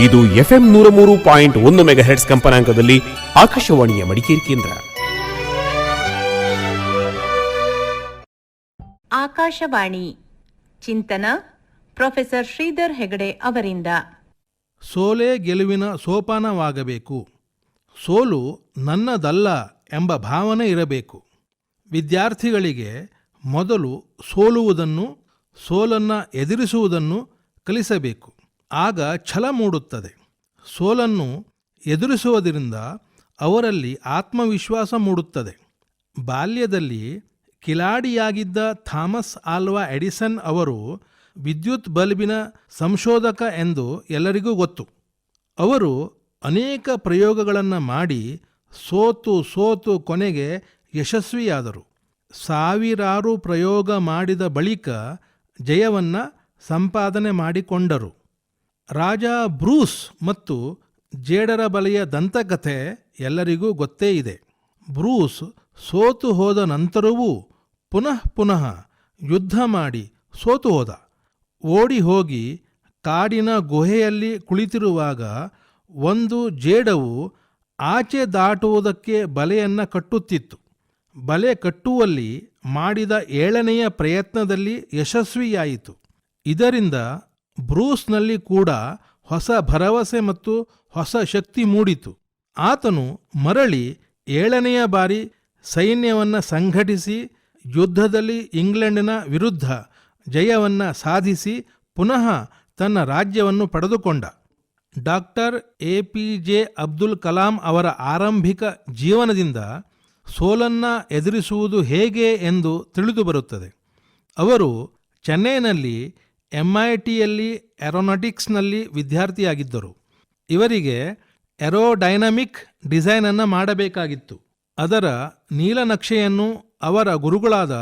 ಇದು ಎಫ್ಎಂ ನೂರ ಮೂರು ಪಾಯಿಂಟ್ ಒಂದು ಮೆಗಾಹೆಟ್ಸ್ ಕಂಪನಾಂಕದಲ್ಲಿ ಆಕಾಶವಾಣಿಯ ಮಡಿಕೇರಿ ಕೇಂದ್ರ. ಆಕಾಶವಾಣಿ ಚಿಂತನ ಪ್ರೊಫೆಸರ್ ಶ್ರೀಧರ್ ಹೆಗಡೆ ಅವರಿಂದ. ಸೋಲೆ ಗೆಲುವಿನ ಸೋಪಾನವಾಗಬೇಕು. ಸೋಲು ನನ್ನದಲ್ಲ ಎಂಬ ಭಾವನೆ ಇರಬೇಕು. ವಿದ್ಯಾರ್ಥಿಗಳಿಗೆ ಮೊದಲು ಸೋಲುವುದನ್ನು ಸೋಲನ್ನು ಎದುರಿಸುವುದನ್ನು ಕಲಿಸಬೇಕು. ಆಗ ಛಲ ಮೂಡುತ್ತದೆ. ಸೋಲನ್ನು ಎದುರಿಸುವುದರಿಂದ ಅವರಲ್ಲಿ ಆತ್ಮವಿಶ್ವಾಸ ಮೂಡುತ್ತದೆ. ಬಾಲ್ಯದಲ್ಲಿ ಕಿಲಾಡಿಯಾಗಿದ್ದ ಥಾಮಸ್ ಆಲ್ವಾ ಎಡಿಸನ್ ಅವರು ವಿದ್ಯುತ್ ಬಲ್ಬಿನ ಸಂಶೋಧಕ ಎಂದು ಎಲ್ಲರಿಗೂ ಗೊತ್ತು. ಅವರು ಅನೇಕ ಪ್ರಯೋಗಗಳನ್ನು ಮಾಡಿ ಸೋತು ಸೋತು ಕೊನೆಗೆ ಯಶಸ್ವಿಯಾದರು. ಸಾವಿರಾರು ಪ್ರಯೋಗ ಮಾಡಿದ ಬಳಿಕ ಜಯವನ್ನು ಸಂಪಾದನೆ ಮಾಡಿಕೊಂಡರು. ರಾಜ ಬ್ರೂಸ್ ಮತ್ತು ಜೇಡರ ಬಲೆಯ ದಂತಕಥೆ ಎಲ್ಲರಿಗೂ ಗೊತ್ತೇ ಇದೆ. ಬ್ರೂಸ್ ಸೋತು ಹೋದ ನಂತರವೂ ಪುನಃ ಪುನಃ ಯುದ್ಧ ಮಾಡಿ ಸೋತು ಹೋದ. ಓಡಿ ಹೋಗಿ ಕಾಡಿನ ಗುಹೆಯಲ್ಲಿ ಕುಳಿತಿರುವಾಗ ಒಂದು ಜೇಡವು ಆಚೆ ದಾಟುವುದಕ್ಕೆ ಬಲೆಯನ್ನು ಕಟ್ಟುತ್ತಿತ್ತು. ಬಲೆ ಕಟ್ಟುವಲ್ಲಿ ಮಾಡಿದ ಏಳನೆಯ ಪ್ರಯತ್ನದಲ್ಲಿ ಯಶಸ್ವಿಯಾಯಿತು. ಇದರಿಂದ ಬ್ರೂಸ್ನಲ್ಲಿ ಕೂಡ ಹೊಸ ಭರವಸೆ ಮತ್ತು ಹೊಸ ಶಕ್ತಿ ಮೂಡಿತು. ಆತನು ಮರಳಿ ಏಳನೆಯ ಬಾರಿ ಸೈನ್ಯವನ್ನು ಸಂಘಟಿಸಿ, ಯುದ್ಧದಲ್ಲಿ ಇಂಗ್ಲೆಂಡಿನ ವಿರುದ್ಧ ಜಯವನ್ನು ಸಾಧಿಸಿ ಪುನಃ ತನ್ನ ರಾಜ್ಯವನ್ನು ಪಡೆದುಕೊಂಡ. Doctor A P J Abdul Kalam ಅವರ ಆರಂಭಿಕ ಜೀವನದಿಂದ ಸೋಲನ್ನು ಎದುರಿಸುವುದು ಹೇಗೆ ಎಂದು ತಿಳಿದುಬರುತ್ತದೆ. ಅವರು ಚೆನ್ನೈನಲ್ಲಿ ಎಂಐಟಿಯಲ್ಲಿ ಏರೋನಾಟಿಕ್ಸ್ನಲ್ಲಿ ವಿದ್ಯಾರ್ಥಿಯಾಗಿದ್ದರು. ಇವರಿಗೆ ಏರೋಡೈನಮಿಕ್ ಡಿಸೈನನ್ನು ಮಾಡಬೇಕಾಗಿತ್ತು. ಅದರ ನೀಲನಕ್ಷೆಯನ್ನು ಅವರ ಗುರುಗಳಾದ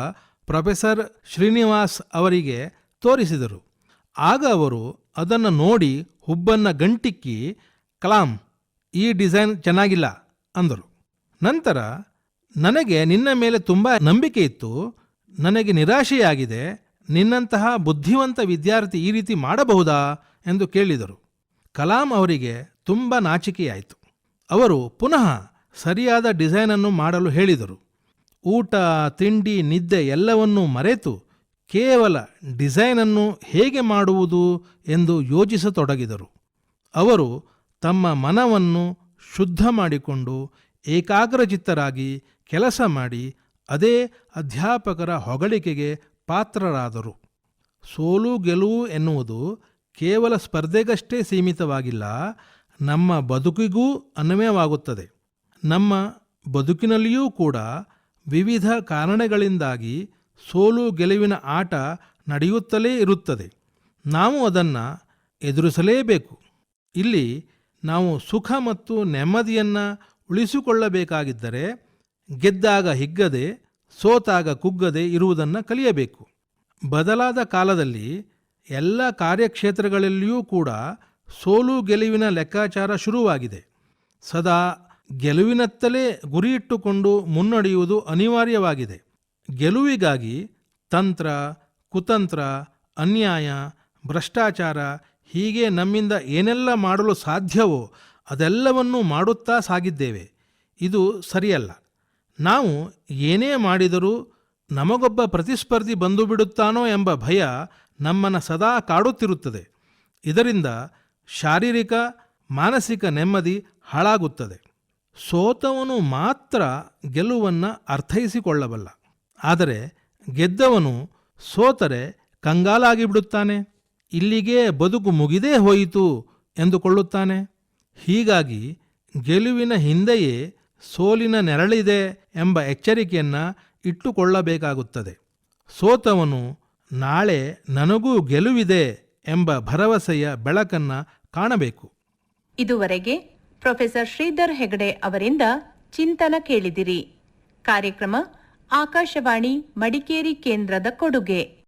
ಪ್ರೊಫೆಸರ್ ಶ್ರೀನಿವಾಸ್ ಅವರಿಗೆ ತೋರಿಸಿದರು. ಆಗ ಅವರು ಅದನ್ನು ನೋಡಿ ಹುಬ್ಬನ್ನು ಗಂಟಿಕ್ಕಿ, ಕಲಾಂ, ಈ ಡಿಸೈನ್ ಚೆನ್ನಾಗಿಲ್ಲ ಅಂದರು. ನಂತರ, ನನಗೆ ನಿನ್ನ ಮೇಲೆ ತುಂಬ ನಂಬಿಕೆ ಇತ್ತು. ನನಗೆ ನಿರಾಶೆಯಾಗಿದೆ. ನಿನ್ನಂತಹ ಬುದ್ಧಿವಂತ ವಿದ್ಯಾರ್ಥಿ ಈ ರೀತಿ ಮಾಡಬಹುದಾ ಎಂದು ಕೇಳಿದರು. ಕಲಾಂ ಅವರಿಗೆ ತುಂಬ ನಾಚಿಕೆಯಾಯಿತು. ಅವರು ಪುನಃ ಸರಿಯಾದ ಡಿಸೈನನ್ನು ಮಾಡಲು ಹೇಳಿದರು. ಊಟ, ತಿಂಡಿ, ನಿದ್ದೆ ಎಲ್ಲವನ್ನೂ ಮರೆತು ಕೇವಲ ಡಿಸೈನನ್ನು ಹೇಗೆ ಮಾಡುವುದು ಎಂದು ಯೋಚಿಸತೊಡಗಿದರು. ಅವರು ತಮ್ಮ ಮನವನ್ನು ಶುದ್ಧ ಮಾಡಿಕೊಂಡು ಏಕಾಗ್ರಚಿತ್ತರಾಗಿ ಕೆಲಸ ಮಾಡಿ ಅದೇ ಅಧ್ಯಾಪಕರ ಹೊಗಳಿಕೆಗೆ ಪಾತ್ರರಾದರು. ಸೋಲು ಗೆಲುವು ಎನ್ನುವುದು ಕೇವಲ ಸ್ಪರ್ಧೆಗಷ್ಟೇ ಸೀಮಿತವಾಗಿಲ್ಲ, ನಮ್ಮ ಬದುಕಿಗೂ ಅನ್ವಯವಾಗುತ್ತದೆ ನಮ್ಮ ಬದುಕಿನಲ್ಲಿಯೂ ಕೂಡ ವಿವಿಧ ಕಾರಣಗಳಿಂದಾಗಿ ಸೋಲು ಗೆಲುವಿನ ಆಟ ನಡೆಯುತ್ತಲೇ ಇರುತ್ತದೆ. ನಾವು ಅದನ್ನು ಎದುರಿಸಲೇಬೇಕು. ಇಲ್ಲಿ ನಾವು ಸುಖ ಮತ್ತು ನೆಮ್ಮದಿಯನ್ನು ಉಳಿಸಿಕೊಳ್ಳಬೇಕಾಗಿದ್ದರೆ ಗೆದ್ದಾಗ ಹಿಗ್ಗದೆ ಸೋತಾಗ ಕುಗ್ಗದೆ ಇರುವುದನ್ನು ಕಲಿಯಬೇಕು. ಬದಲಾದ ಕಾಲದಲ್ಲಿ ಎಲ್ಲ ಕಾರ್ಯಕ್ಷೇತ್ರಗಳಲ್ಲಿಯೂ ಕೂಡ ಸೋಲು ಗೆಲುವಿನ ಲೆಕ್ಕಾಚಾರ ಶುರುವಾಗಿದೆ. ಸದಾ ಗೆಲುವಿನತ್ತಲೇ ಗುರಿಯಿಟ್ಟುಕೊಂಡು ಮುನ್ನಡೆಯುವುದು ಅನಿವಾರ್ಯವಾಗಿದೆ. ಗೆಲುವಿಗಾಗಿ ತಂತ್ರ, ಕುತಂತ್ರ, ಅನ್ಯಾಯ, ಭ್ರಷ್ಟಾಚಾರ ಹೀಗೆ ನಮ್ಮಿಂದ ಏನೆಲ್ಲ ಮಾಡಲು ಸಾಧ್ಯವೋ ಅದೆಲ್ಲವನ್ನೂ ಮಾಡುತ್ತಾ ಸಾಗಿದ್ದೇವೆ. ಇದು ಸರಿಯಲ್ಲ. ನಾವು ಏನೇ ಮಾಡಿದರೂ ನಮಗೊಬ್ಬ ಪ್ರತಿಸ್ಪರ್ಧಿ ಬಂದು ಬಿಡುತ್ತಾನೋ ಎಂಬ ಭಯ ನಮ್ಮನ್ನು ಸದಾ ಕಾಡುತ್ತಿರುತ್ತದೆ. ಇದರಿಂದ ಶಾರೀರಿಕ, ಮಾನಸಿಕ ನೆಮ್ಮದಿ ಹಾಳಾಗುತ್ತದೆ. ಸೋತವನು ಮಾತ್ರ ಗೆಲುವನ್ನು ಅರ್ಥೈಸಿಕೊಳ್ಳಬಲ್ಲ. ಆದರೆ ಗೆದ್ದವನು ಸೋತರೆ ಕಂಗಾಲಾಗಿ ಬಿಡುತ್ತಾನೆ. ಇಲ್ಲಿಗೆ ಬದುಕು ಮುಗಿದೇ ಹೋಯಿತು ಎಂದುಕೊಳ್ಳುತ್ತಾನೆ. ಹೀಗಾಗಿ ಗೆಲುವಿನ ಹಿಂದೆಯೇ ಸೋಲಿನ ನೆರಳಿದೆ ಎಂಬ ಎಚ್ಚರಿಕೆಯನ್ನು ಇಟ್ಟುಕೊಳ್ಳಬೇಕಾಗುತ್ತದೆ. ಸೋತವನು ನಾಳೆ ನನಗೂ ಗೆಲುವಿದೆ ಎಂಬ ಭರವಸೆಯ ಬೆಳಕನ್ನು ಕಾಣಬೇಕು. ಇದುವರೆಗೆ ಪ್ರೊಫೆಸರ್ ಶ್ರೀಧರ್ ಹೆಗಡೆ ಅವರಿಂದ ಚಿಂತನ ಕೇಳಿದಿರಿ. ಕಾರ್ಯಕ್ರಮ ಆಕಾಶವಾಣಿ ಮಡಿಕೇರಿ ಕೇಂದ್ರದ ಕೊಡುಗೆ.